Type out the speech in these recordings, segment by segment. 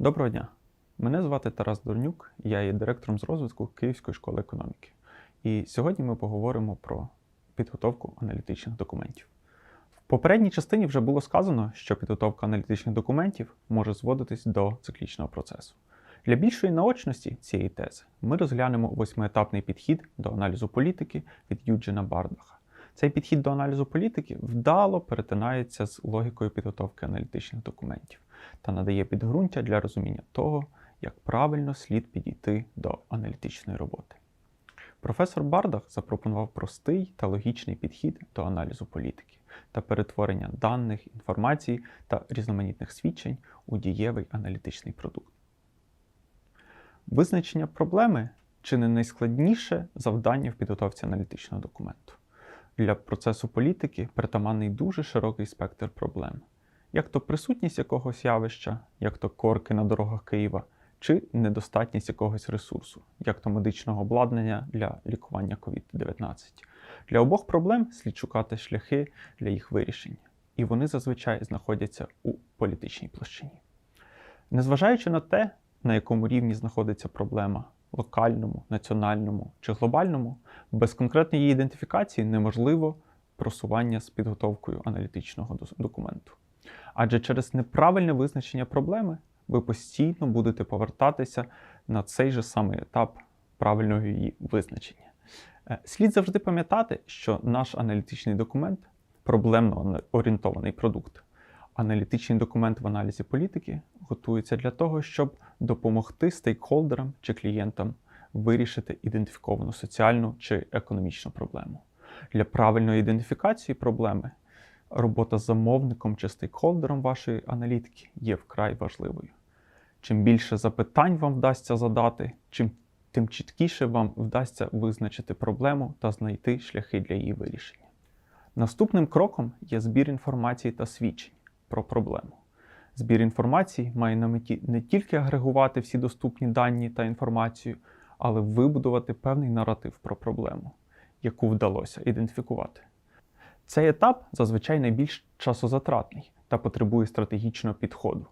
Доброго дня! Мене звати Тарас Дорнюк, я є директором з розвитку Київської школи економіки. І сьогодні ми поговоримо про підготовку аналітичних документів. В попередній частині вже було сказано, що підготовка аналітичних документів може зводитись до циклічного процесу. Для більшої наочності цієї тези ми розглянемо восьмиетапний підхід до аналізу політики від Юджина Бардаха. Цей підхід до аналізу політики вдало перетинається з логікою підготовки аналітичних документів та надає підґрунтя для розуміння того, як правильно слід підійти до аналітичної роботи. Професор Бардах запропонував простий та логічний підхід до аналізу політики та перетворення даних, інформації та різноманітних свідчень у дієвий аналітичний продукт. Визначення проблеми чи не найскладніше завдання в підготовці аналітичного документу. Для процесу політики притаманний дуже широкий спектр проблем, як то присутність якогось явища, як то корки на дорогах Києва, чи недостатність якогось ресурсу, як то медичного обладнання для лікування COVID-19. Для обох проблем слід шукати шляхи для їх вирішення, і вони зазвичай знаходяться у політичній площині. Незважаючи на те, на якому рівні знаходиться проблема локальному, національному чи глобальному, без конкретної її ідентифікації неможливо просування з підготовкою аналітичного документу. Адже через неправильне визначення проблеми ви постійно будете повертатися на цей же самий етап правильного її визначення. Е, слід завжди пам'ятати, що наш аналітичний документ проблемно орієнтований продукт. Аналітичний документ в аналізі політики готується для того, щоб допомогти стейкхолдерам чи клієнтам вирішити ідентифіковану соціальну чи економічну проблему. Для правильної ідентифікації проблеми робота з замовником чи стейкхолдером вашої аналітики є вкрай важливою. Чим більше запитань вам вдасться задати, чим тим чіткіше вам вдасться визначити проблему та знайти шляхи для її вирішення. Наступним кроком є збір інформації та свідчень про проблему. Збір інформації має на меті не тільки агрегувати всі доступні дані та інформацію, але вибудувати певний наратив про проблему, яку вдалося ідентифікувати. Цей етап зазвичай найбільш часозатратний та потребує стратегічного підходу,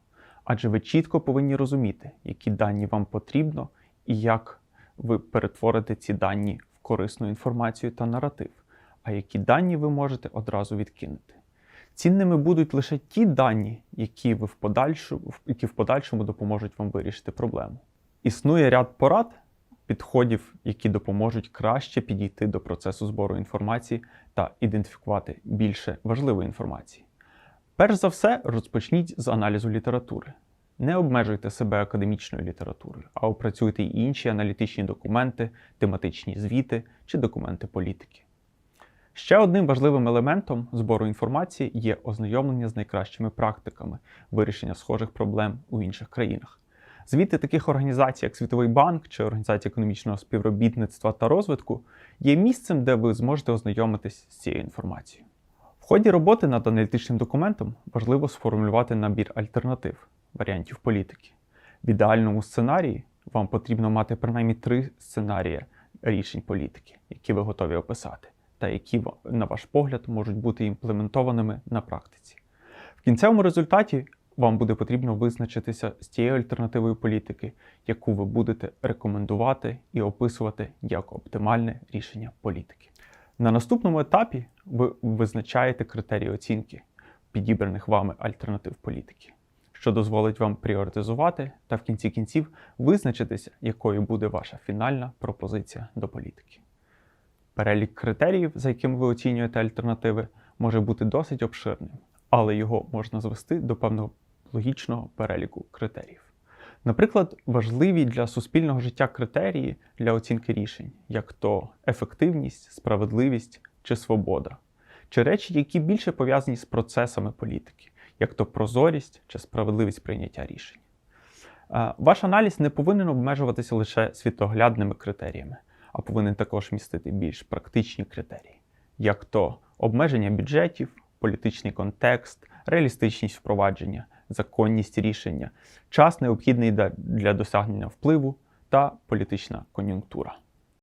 адже ви чітко повинні розуміти, які дані вам потрібно і як ви перетворите ці дані в корисну інформацію та наратив, а які дані ви можете одразу відкинути. Цінними будуть лише ті дані, які ви в подальшому, які в подальшому допоможуть вам вирішити проблему. Існує ряд порад, підходів, які допоможуть краще підійти до процесу збору інформації та ідентифікувати більше важливої інформації. Перш за все, розпочніть з аналізу літератури. Не обмежуйте себе академічною літературою, а опрацюйте й інші аналітичні документи, тематичні звіти чи документи політики. Ще одним важливим елементом збору інформації є ознайомлення з найкращими практиками вирішення схожих проблем у інших країнах. Звіти таких організацій, як Світовий банк чи Організація економічного співробітництва та розвитку, є місцем, де ви зможете ознайомитись з цією інформацією. В ході роботи над аналітичним документом важливо сформулювати набір альтернатив, варіантів політики. В ідеальному сценарії вам потрібно мати принаймні три сценарії рішень політики, які ви готові описати та які, на ваш погляд, можуть бути імплементованими на практиці. В кінцевому результаті вам буде потрібно визначитися з тією альтернативою політики, яку ви будете рекомендувати і описувати як оптимальне рішення політики. На наступному етапі ви визначаєте критерії оцінки підібраних вами альтернатив політики, що дозволить вам пріоритизувати та в кінці кінців визначитися, якою буде ваша фінальна пропозиція до політики. Перелік критеріїв, за якими ви оцінюєте альтернативи, може бути досить обширним, але його можна звести до певного логічного переліку критеріїв. Наприклад, важливі для суспільного життя критерії для оцінки рішень, як то ефективність, справедливість чи свобода, чи речі, які більше пов'язані з процесами політики, як то прозорість чи справедливість прийняття рішень. Ваш аналіз не повинен обмежуватися лише світоглядними критеріями а повинен також містити більш практичні критерії, як то обмеження бюджетів, політичний контекст, реалістичність впровадження, законність рішення, час необхідний для досягнення впливу та політична кон'юнктура.